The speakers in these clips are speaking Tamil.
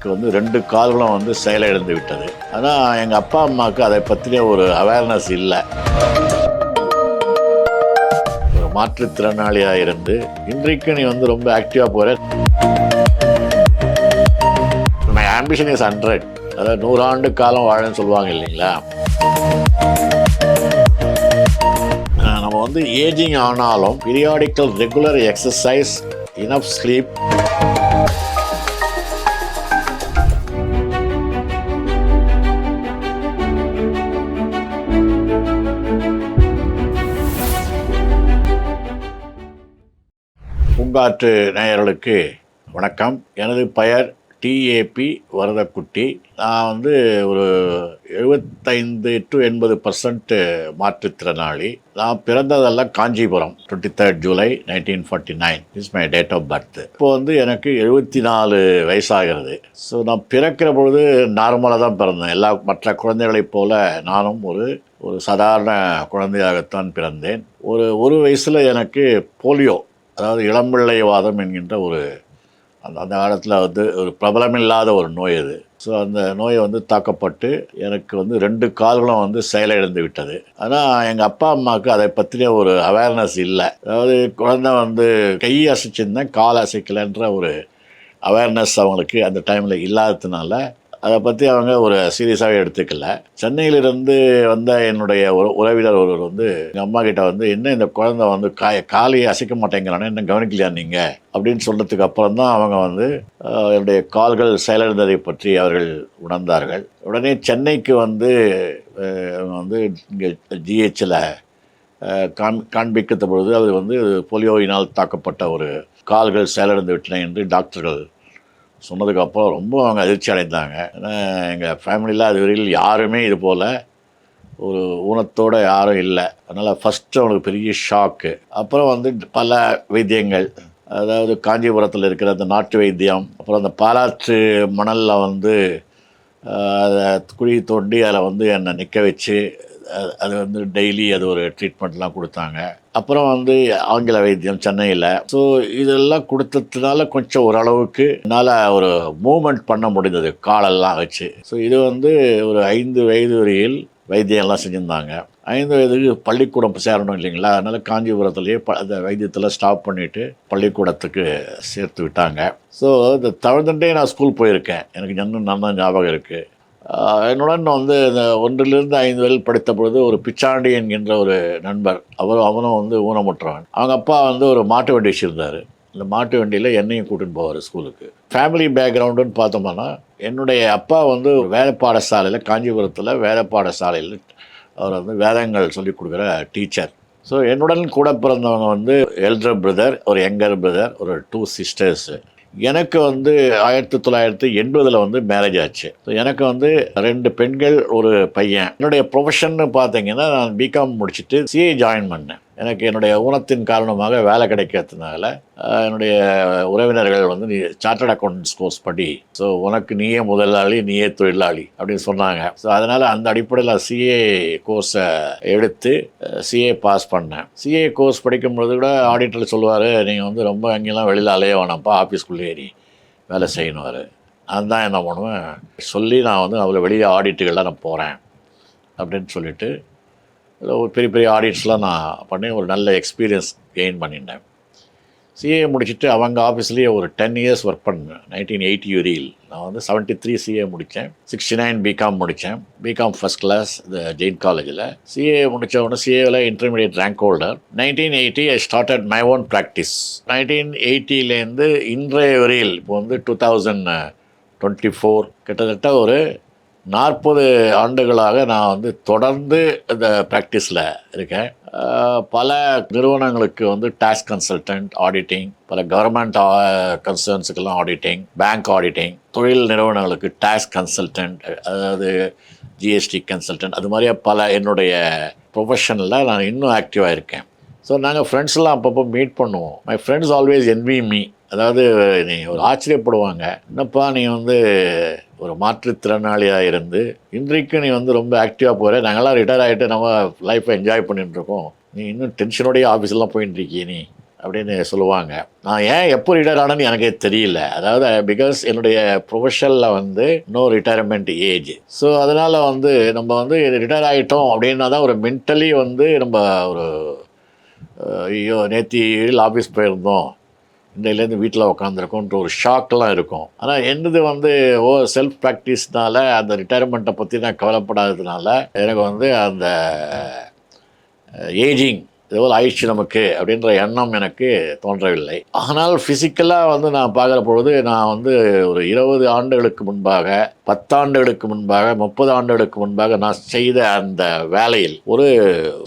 எனக்கு வந்து ரெண்டு கால்களும் வந்து செயலிழந்து விட்டது. ஆனால் எங்கள் அப்பா அம்மாவுக்கு அதை பற்றின ஒரு அவேர்னஸ் இல்லை. ஒரு மாற்றுத்திறனாளியாக இருந்து இன்றைக்கு நீ வந்து ரொம்ப ஆக்டிவாக போகிற மை ஆம்பிஷன் இஸ் ஹண்ட்ரட் அதாவது நூறாண்டு காலம் வாழன்னு சொல்லுவாங்க இல்லைங்களா? நம்ம வந்து ஏஜிங் ஆனாலும் periodical regular exercise enough sleep பண்பாட்டு நேயர்களுக்கு வணக்கம். எனது பெயர் டிஏபி வரதக்குட்டி. நான் வந்து ஒரு எழுபத்தைந்து டு எண்பது பர்சன்ட் மாற்றுத்திறனாளி நான் பிறந்ததெல்லாம் Kanchipuram twenty third July nineteen forty nine is my date of birth இப்போ வந்து எனக்கு எழுபத்தி நாலு வயசாகிறது. ஸோ நான் பிறக்கிற பொழுது நார்மலாக தான் பிறந்தேன். எல்லா மற்ற குழந்தைகளைப் போல நானும் ஒரு ஒரு சாதாரண குழந்தையாகத்தான் பிறந்தேன். ஒரு ஒரு வயசில் எனக்கு போலியோ அதாவது இளம்பிள்ளைவாதம் என்கின்ற ஒரு அந்த அந்த காலத்தில் வந்து ஒரு பிரபலமில்லாத ஒரு நோய் அது. ஸோ அந்த நோயை வந்து தாக்கப்பட்டு எனக்கு வந்து ரெண்டு கால்களும் வந்து செயலிழந்து விட்டது. ஆனால் எங்கள் அப்பா அம்மாவுக்கு அதை பற்றிய ஒரு அவேர்னஸ் இல்லை. அதாவது குழந்தை வந்து கை அசைச்சிருந்தேன் கால் அசைக்கலைன்ற ஒரு அவேர்னஸ் அவங்களுக்கு அந்த டைமில் இல்லாததுனால அதை பற்றி அவங்க ஒரு சீரியஸாகவே எடுத்துக்கல. சென்னையிலிருந்து வந்த என்னுடைய ஒரு உறவினர் ஒருவர் வந்து எங்கள் அம்மா கிட்ட வந்து என்ன இந்த குழந்தை வந்து காய காலையை அசைக்க மாட்டேங்கிறானே என்ன கவனிக்கலையா நீங்கள் அப்படின்னு சொன்னதுக்கு அப்புறம் தான் அவங்க வந்து என்னுடைய கால்கள் செயலிழந்ததை பற்றி அவர்கள் உணர்ந்தார்கள். உடனே சென்னைக்கு வந்து அவங்க வந்து இங்கே ஜிஹெச்சில் காண் காண்பிக்கிற பொழுது அது வந்து போலியோவினால் தாக்கப்பட்ட ஒரு கால்கள் செயலிழந்து விட்டன என்று டாக்டர்கள் சொன்னதுக்கப்புறம் ரொம்ப அவங்க அதிர்ச்சி அடைந்தாங்க. ஏன்னா எங்கள் ஃபேமிலியில் அது வரையில் யாருமே இது போல் ஒரு ஊனத்தோட யாரும் இல்லை. அதனால் ஃபஸ்ட்டு அவனுக்கு பெரிய ஷாக்கு அப்புறம் வந்து பல வைத்தியங்கள். அதாவது காஞ்சிபுரத்தில் இருக்கிற அந்த நாட்டு வைத்தியம் அப்புறம் அந்த பாலாற்று மணலில் வந்து அதை குழி தோண்டி அதில் வந்து என்னை நிற்க வச்சு அது- அது வந்து டெய்லி அது ஒரு ட்ரீட்மெண்ட்லாம் கொடுத்தாங்க. அப்புறம் வந்து ஆங்கில வைத்தியம் சென்னையில். ஸோ இதெல்லாம் கொடுத்ததுனால கொஞ்சம் ஓரளவுக்கு என்னால் ஒரு மூமெண்ட் பண்ண முடிந்தது. காலெல்லாம் வச்சு ஸோ இது வந்து ஒரு ஐந்து வயது வரையில் வைத்தியம்லாம் செஞ்சுருந்தாங்க. ஐந்து வயதுக்கு பள்ளிக்கூடம் சேரணும் இல்லைங்களா? அதனால் காஞ்சிபுரத்துலேயே ப அந்த வைத்தியத்தில் ஸ்டாப் பண்ணிவிட்டு பள்ளிக்கூடத்துக்கு சேர்த்து விட்டாங்க. ஸோ இந்த தவிர்த்துட்டே நான் ஸ்கூல் போயிருக்கேன். எனக்கு இன்னும் நல்லா ஞாபகம் இருக்குது என்னுடன் வந்து இந்த ஒன்றிலிருந்து ஐந்து வரையில் படித்த பொழுது ஒரு பிச்சாண்டி என்கின்ற ஒரு நண்பர் அவரும் அவனும் வந்து ஊனமுற்றவன். அவங்க அப்பா வந்து ஒரு மாட்டு வண்டி வச்சுருந்தார். இந்த மாட்டு வண்டியில் என்னையும் கூட்டின்னு போவார் ஸ்கூலுக்கு. ஃபேமிலி பேக்ரவுண்டுன்னு பார்த்தோம்னா என்னுடைய அப்பா வந்து ஒரு வேலை பாடசாலையில் காஞ்சிபுரத்தில் வேலை பாடசாலையில் அவர் வந்து வேதங்கள் சொல்லிக் கொடுக்குற டீச்சர் ஸோ என்னுடன் கூட பிறந்தவங்க வந்து எல்டர் பிரதர் ஒரு யங்கர் பிரதர் ஒரு டூ சிஸ்டர்ஸு எனக்கு வந்து ஆயிரத்தி தொள்ளாயிரத்தி எண்பதில் வந்து மேரேஜ் ஆச்சு. ஸோ எனக்கு வந்து ரெண்டு பெண்கள் ஒரு பையன். என்னுடைய ப்ரொஃபஷன்னு பார்த்தீங்கன்னா நான் பிகாம் முடிச்சுட்டு சிஏ ஜாயின் பண்ணேன். எனக்கு என்னுடைய ஊனத்தின் காரணமாக வேலை கிடைக்கிறதுனால என்னுடைய உறவினர்கள் வந்து நீ சார்ட்டர்ட் அக்கௌண்டன்ஸ் கோர்ஸ் படி. ஸோ உனக்கு நீயே முதலாளி நீயே தொழிலாளி அப்படின்னு சொன்னாங்க. ஸோ அதனால் அந்த அடிப்படையில் சிஏ கோர்ஸை எடுத்து சிஏ பாஸ் பண்ணேன். சிஏ கோர்ஸ் படிக்கும்பொழுது கூட ஆடிட்டர் சொல்லுவார் நீங்கள் வந்து ரொம்ப அங்கெல்லாம் வெளியில் அலைய வேணாம்ப்பா ஆஃபீஸ்க்குள்ளே ஏறி வேலை செய்யணுவார் அதுதான் என்ன பண்ணுவேன் சொல்லி நான் வந்து அவ்வளோ வெளியே ஆடிட்டுகள்லாம் நான் போகிறேன் அப்படின்னு சொல்லிவிட்டு இல்லை ஒரு பெரிய பெரிய ஆடிட்ஸ்லாம் நான் பண்ணி ஒரு நல்ல எக்ஸ்பீரியன்ஸ் கெயின் பண்ணிட்டேன் சிஏ முடிச்சுட்டு அவங்க ஆஃபீஸ்லேயே ஒரு டென் இயர்ஸ் ஒர்க் பண்ணேன். நைன்டீன் எயிட்டி வரையில் நான் வந்து செவன்ட்டி த்ரீ சிஏ முடித்தேன். சிக்ஸ்டி நைன் பிகாம் முடித்தேன். பிகாம் ஃபஸ்ட் கிளாஸ் இந்த ஜெயின் காலேஜில் சிஏ முடித்த உடனே சிஏவில் intermediate rank holder nineteen eighty I started my own practice nineteen எயிட்டிலேருந்து இன்றைய வரையில் இப்போ வந்து டூ தௌசண்ட் டுவெண்ட்டி ஃபோர் கிட்டத்தட்ட ஒரு நாற்பது ஆண்டுகளாக நான் வந்து தொடர்ந்து இந்த ப்ராக்டிஸில் இருக்கேன். பல நிறுவனங்களுக்கு வந்து டேக்ஸ் கன்சல்டன்ட் ஆடிட்டிங் பல கவர்மெண்ட் கன்சர்ன்ஸுக்கெல்லாம் ஆடிட்டிங் பேங்க் ஆடிட்டிங் தொழில் நிறுவனங்களுக்கு டேக்ஸ் கன்சல்டன்ட் அதாவது ஜிஎஸ்டி கன்சல்டன்ட் அது மாதிரியே பல என்னுடைய ப்ரொஃபஷனில் நான் இன்னும் ஆக்டிவாக இருக்கேன். ஸோ நாங்கள் ஃப்ரெண்ட்ஸ்லாம் அப்பப்போ மீட் பண்ணுவோம். My friends always envy me அதாவது நீ ஒரு ஆச்சரியப்படுவாங்க. என்னப்பா நீ வந்து ஒரு மாற்றுத்திறனாளியாக இருந்து இன்றைக்கு நீ வந்து ரொம்ப ஆக்டிவாக போகிற நாங்கள்லாம் ரிட்டையர் ஆகிட்டு நம்ம லைஃப்பை என்ஜாய் பண்ணிட்டுருக்கோம் நீ இன்னும் டென்ஷனோடைய ஆஃபீஸ்லாம் போயின்னு இருக்கிய நீ அப்படின்னு சொல்லுவாங்க. நான் ஏன் எப்போ ரிட்டையர் ஆனேன்னு எனக்கே தெரியல. அதாவது பிகாஸ் என்னுடைய ப்ரொஃபஷனில் வந்து நோ ரிட்டையர்மெண்ட் ஏஜ் ஸோ அதனால் வந்து நம்ம வந்து ரிட்டையர் ஆகிட்டோம் அப்படின்னா தான் ஒரு மென்டலி வந்து நம்ம ஒரு ஐயோ நேற்று ஆஃபீஸ் போயிருந்தோம். இன்றையிலேருந்து வீட்டில் உட்காந்துருக்கோன்ற ஒரு ஷாக்லாம் இருக்கும். ஆனால் என்னது வந்து ஓ செல்ஃப் ப்ராக்டிஸ்னால் அந்த ரிட்டையர்மெண்ட்டை பற்றி நான் கவலைப்படாததுனால எனக்கு வந்து அந்த ஏஜிங் இதுபோல் ஆயிடுச்சு நமக்கு அப்படின்ற எண்ணம் எனக்கு தோன்றவில்லை. ஆனால் ஃபிசிக்கலாக வந்து நான் பார்க்குற பொழுது நான் வந்து ஒரு இருபது ஆண்டுகளுக்கு முன்பாக பத்தாண்டுகளுக்கு முன்பாக முப்பது ஆண்டுகளுக்கு முன்பாக நான் செய்த அந்த வேலையில் ஒரு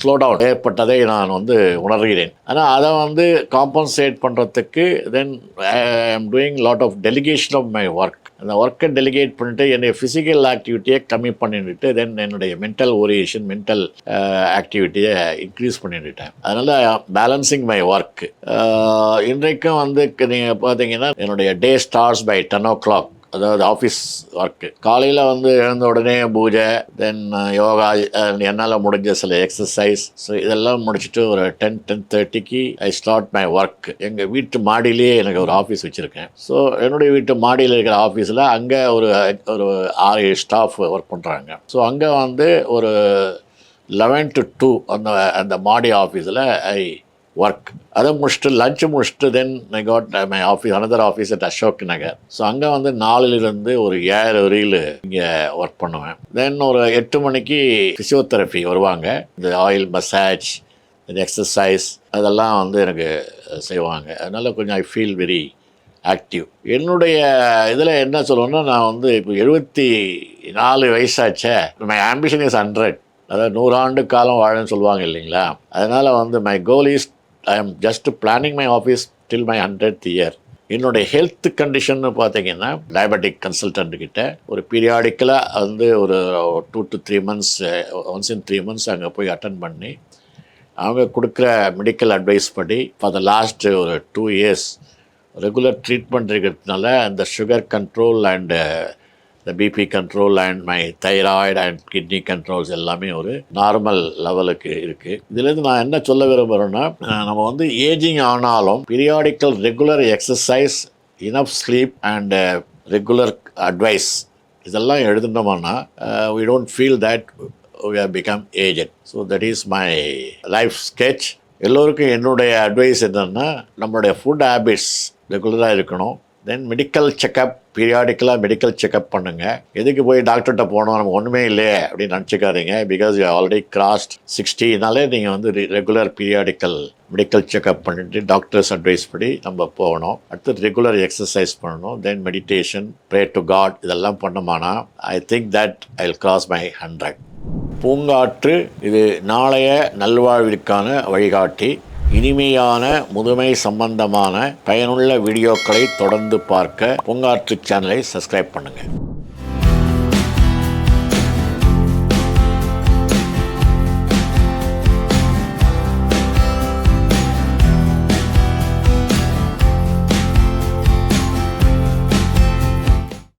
ஸ்லோ டவுன் ஏற்பட்டதை நான் வந்து உணர்கிறேன். ஆனால் அதை வந்து காம்பன்சேட் பண்ணுறதுக்கு then I am doing lot of delegation of my work அந்த ஒர்க்கை டெலிகேட் பண்ணிட்டு என்னுடைய ஃபிசிக்கல் ஆக்டிவிட்டியை கம்மி பண்ணிட்டு தென் என்னுடைய மென்டல் ஓரியேஷன் மென்டல் ஆக்டிவிட்டியை இன்க்ரீஸ் பண்ணிவிட்டேன் அதனால் பேலன்சிங் மை ஒர்க் இன்றைக்கும் வந்து நீங்கள் பார்த்தீங்கன்னா என்னுடைய day starts by ten o'clock அதாவது ஆஃபீஸ் ஒர்க்கு காலையில் வந்து எழுந்த உடனே பூஜை தென் uh, யோகா என்னால் முடிஞ்ச சில எக்ஸசைஸ் ஸோ இதெல்லாம் முடிச்சுட்டு ஒரு டென் டென் தேர்ட்டிக்கு ஐ ஸ்டார்ட் மை ஒர்க் எங்கள் வீட்டு மாடியிலேயே எனக்கு ஒரு ஆஃபீஸ் வச்சுருக்கேன். ஸோ என்னுடைய வீட்டு மாடியில் இருக்கிற ஆஃபீஸில் அங்கே ஒரு ஒரு ஆறு ஸ்டாஃப் ஒர்க் பண்ணுறாங்க ஸோ அங்கே வந்து ஒரு லெவன் டு டூ அந்த அந்த மாடி ஆஃபீஸில் ஐ ஒர்க் அதை முடிச்சுட்டு லஞ்சு முடிச்சுட்டு then I got my office another office at Ashok Nagar so அங்கே வந்து நாலுலேருந்து ஒரு ஏழு வரையில் இங்கே ஒர்க் பண்ணுவேன். தென் ஒரு எட்டு மணிக்கு ஃபிசியோதெரப்பி வருவாங்க. இந்த ஆயில் மசாஜ் இந்த எக்ஸசைஸ் அதெல்லாம் வந்து எனக்கு செய்வாங்க. அதனால் கொஞ்சம் ஐ ஃபீல் வெரி ஆக்டிவ் என்னுடைய இதில் என்ன சொல்லணும்னா நான் வந்து இப்போ எழுபத்தி நாலு வயசாச்சே. மை ஆம்பிஷன் இஸ் ஹண்ட்ரட் அதாவது நூறாண்டு காலம் வாழன்னு சொல்லுவாங்க இல்லைங்களா? அதனால் வந்து my goal is I am just planning my office till my hundred year என்னுடைய ஹெல்த் கண்டிஷன் பார்த்தீங்கன்னா டயபெட்டிக் கன்சல்டன்ட் கிட்ட ஒரு பீரியாடிக்கலாக வந்து ஒரு two to three months once in three months அங்கே போய் அட்டன் பண்ணி அவங்க கொடுக்குற மெடிக்கல் அட்வைஸ் படி ஃபார் த லாஸ்ட் ஒரு டூ இயர்ஸ் ரெகுலர் ட்ரீட்மெண்ட் இருக்கிறதுனால அந்த சுகர் கண்ட்ரோல் அண்டு இந்த BP control and my thyroid and kidney controls எல்லாமே ஒரு நார்மல் லெவலுக்கு இருக்குது இதுலேருந்து நான் என்ன சொல்ல விரும்புகிறேன்னா நம்ம வந்து ஏஜிங் ஆனாலும் periodical regular exercise enough sleep and regular advice இதெல்லாம் எழுதுனோம்னா we don't feel that we have become agent so that is my life sketch எல்லோருக்கும் என்னுடைய அட்வைஸ் என்னென்னா நம்மளுடைய ஃபுட் ஹேபிட்ஸ் ரெகுலராக இருக்கணும். தென் மெடிக்கல் செக்கப் பீரியாடிக்கலாக மெடிக்கல் செக்கப் பண்ணுங்கள் எதுக்கு போய் டாக்டர்கிட்ட போனோம் நம்ம ஒன்றுமே இல்லையே அப்படின்னு நினச்சிக்காதீங்க. பிகாஸ் யூ ஆல்ரெடி கிராஸ்ட் சிக்ஸ்டினாலே நீங்கள் வந்து ரெகுலர் பீரியாடிக்கல் மெடிக்கல் செக்கப் பண்ணிட்டு டாக்டர்ஸ் அட்வைஸ் படி நம்ம போகணும். அடுத்து ரெகுலர் எக்ஸசைஸ் பண்ணணும். Then meditation pray to God இதெல்லாம் பண்ணோமானா I think that I will cross my hundred Poongatru இது நாளைய நல்வாழ்விற்கான வழிகாட்டி. இனிமையான முதுமை சம்பந்தமான பயனுள்ள வீடியோக்களை தொடர்ந்து பார்க்க பூங்காற்று சேனலை சப்ஸ்கிரைப் பண்ணுங்கள்